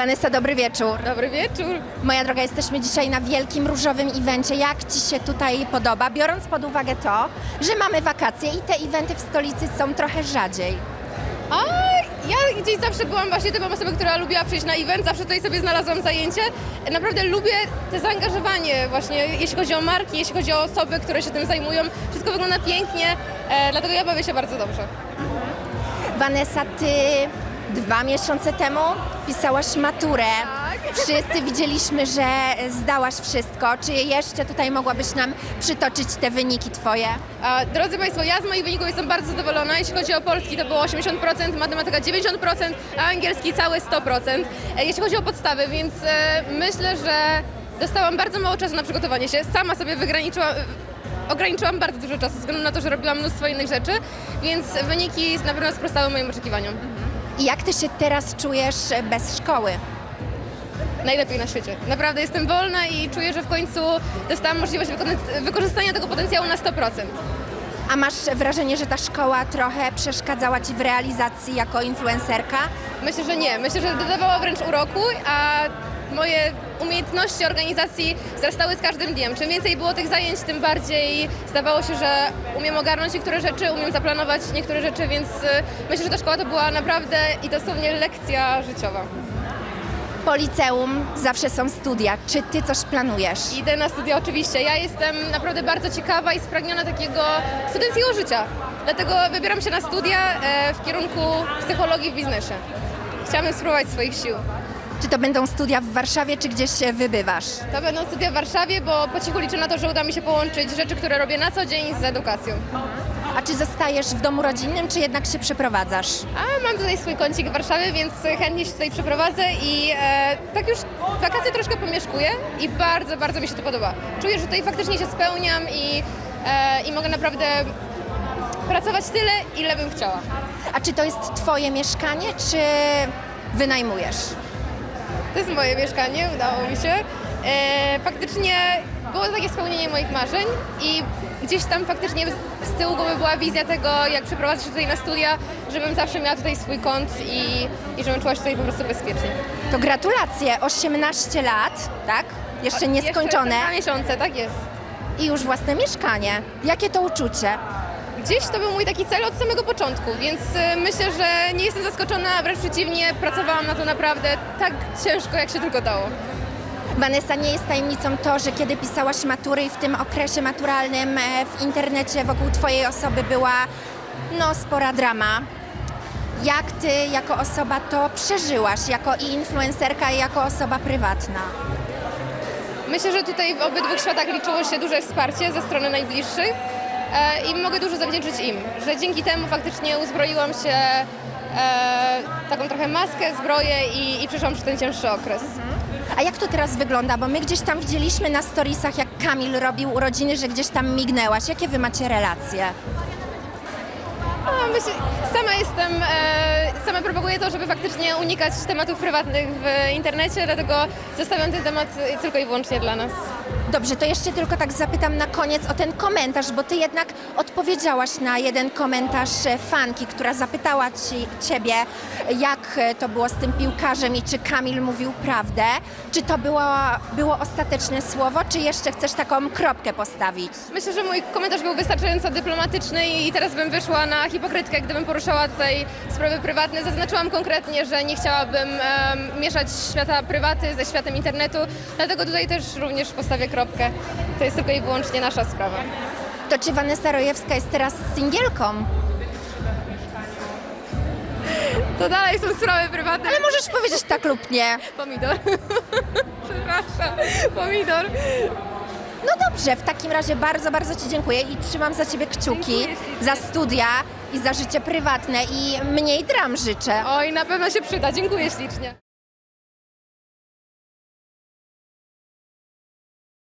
Vanessa, dobry wieczór. Dobry wieczór. Moja droga, jesteśmy dzisiaj na wielkim różowym evencie. Jak Ci się tutaj podoba, biorąc pod uwagę to, że mamy wakacje i te eventy w stolicy są trochę rzadziej? A ja gdzieś zawsze byłam właśnie typem osoby, która lubiła przyjść na event, zawsze tutaj sobie znalazłam zajęcie. Naprawdę lubię te zaangażowanie właśnie, jeśli chodzi o marki, jeśli chodzi o osoby, które się tym zajmują. Wszystko wygląda pięknie, e, dlatego ja bawię się bardzo dobrze. Vanessa, Ty dwa miesiące temu pisałaś maturę. Tak. Wszyscy widzieliśmy, że zdałaś wszystko. Czy jeszcze tutaj mogłabyś nam przytoczyć te wyniki Twoje? A, drodzy Państwo, ja z moich wyników jestem bardzo zadowolona. Jeśli chodzi o polski, to było 80%, matematyka 90%, a angielski całe 100%. E, jeśli chodzi o podstawy, więc e, myślę, że dostałam bardzo mało czasu na przygotowanie się. Sama sobie wygraniczyłam, ograniczyłam bardzo dużo czasu, ze względu na to, że robiłam mnóstwo innych rzeczy, więc wyniki na pewno sprostały moim oczekiwaniom. I jak Ty się teraz czujesz bez szkoły? Najlepiej na świecie. Naprawdę jestem wolna i czuję, że w końcu dostałam możliwość wykorzystania tego potencjału na 100%. A masz wrażenie, że ta szkoła trochę przeszkadzała Ci w realizacji jako influencerka? Myślę, że nie. Myślę, że dodawała wręcz uroku, a moje umiejętności organizacji wzrastały z każdym dniem. Czym więcej było tych zajęć, tym bardziej zdawało się, że umiem ogarnąć niektóre rzeczy, umiem zaplanować niektóre rzeczy, więc y, myślę, że ta szkoła to była naprawdę i dosłownie lekcja życiowa. Po liceum zawsze są studia. Czy Ty coś planujesz? Idę na studia oczywiście. Ja jestem naprawdę bardzo ciekawa i spragniona takiego studenckiego życia. Dlatego wybieram się na studia e, w kierunku psychologii w biznesie. Chciałabym spróbować swoich sił. Czy to będą studia w Warszawie, czy gdzieś się wybywasz? To będą studia w Warszawie, bo po cichu liczę na to, że uda mi się połączyć rzeczy, które robię na co dzień z edukacją. A czy zostajesz w domu rodzinnym, czy jednak się przeprowadzasz? A mam tutaj swój kącik w Warszawie, więc chętnie się tutaj przeprowadzę i e, tak już wakacje troszkę pomieszkuję i bardzo, bardzo mi się to podoba. Czuję, że tutaj faktycznie się spełniam i, e, i mogę naprawdę pracować tyle, ile bym chciała. A czy to jest Twoje mieszkanie, czy wynajmujesz? To jest moje mieszkanie, udało mi się. E, faktycznie było to takie spełnienie moich marzeń i gdzieś tam faktycznie z tyłu głowy była wizja tego, jak przeprowadzę się tutaj na studia, żebym zawsze miała tutaj swój kąt i, i żebym czuła się tutaj po prostu bezpiecznie. To gratulacje, 18 lat, tak? Jeszcze nieskończone Jeszcze dwa miesiące, tak jest. i już własne mieszkanie. Jakie to uczucie? Gdzieś to był mój taki cel od samego początku, więc e, myślę, że nie jestem zaskoczona, a wręcz przeciwnie, pracowałam na to naprawdę tak ciężko, jak się tylko dało. Vanessa, nie jest tajemnicą to, że kiedy pisałaś matury i w tym okresie maturalnym e, w internecie wokół Twojej osoby była no spora drama. Jak Ty jako osoba to przeżyłaś, jako i influencerka, i jako osoba prywatna? Myślę, że tutaj w obydwu światach liczyło się duże wsparcie ze strony najbliższych i mogę dużo zawdzięczyć im, że dzięki temu faktycznie uzbroiłam się e, taką trochę maskę, zbroję i, i przeszłam przez ten cięższy okres. A jak to teraz wygląda? Bo my gdzieś tam widzieliśmy na storiesach, jak Kamil robił urodziny, że gdzieś tam mignęłaś. Jakie Wy macie relacje? A, myślę, sama jestem, e, sama propaguję to, żeby faktycznie unikać tematów prywatnych w internecie, dlatego zostawiam ten temat tylko i wyłącznie dla nas. Dobrze, to jeszcze tylko tak zapytam na koniec o ten komentarz, bo ty jednak odpowiedziałaś na jeden komentarz e, fanki, która zapytała ci, ciebie, jak e, to było z tym piłkarzem i czy Kamil mówił prawdę. Czy to było, było ostateczne słowo, czy jeszcze chcesz taką kropkę postawić? Myślę, że mój komentarz był wystarczająco dyplomatyczny i teraz bym wyszła na hipokrytkę, gdybym poruszała tutaj sprawy prywatne. Zaznaczyłam konkretnie, że nie chciałabym em, mieszać świata prywaty ze światem internetu, dlatego tutaj też również postawię kropkę. To jest tylko i wyłącznie nasza sprawa. To czy Vanessa Rojewska jest teraz singielką? To dalej są sprawy prywatne. Ale możesz powiedzieć tak lub nie. Pomidor. Przepraszam. Pomidor. No dobrze, w takim razie bardzo, bardzo Ci dziękuję i trzymam za Ciebie kciuki Dziękuję za studia i za życie prywatne i mniej dram życzę. Oj, na pewno się przyda. Dziękuję ślicznie.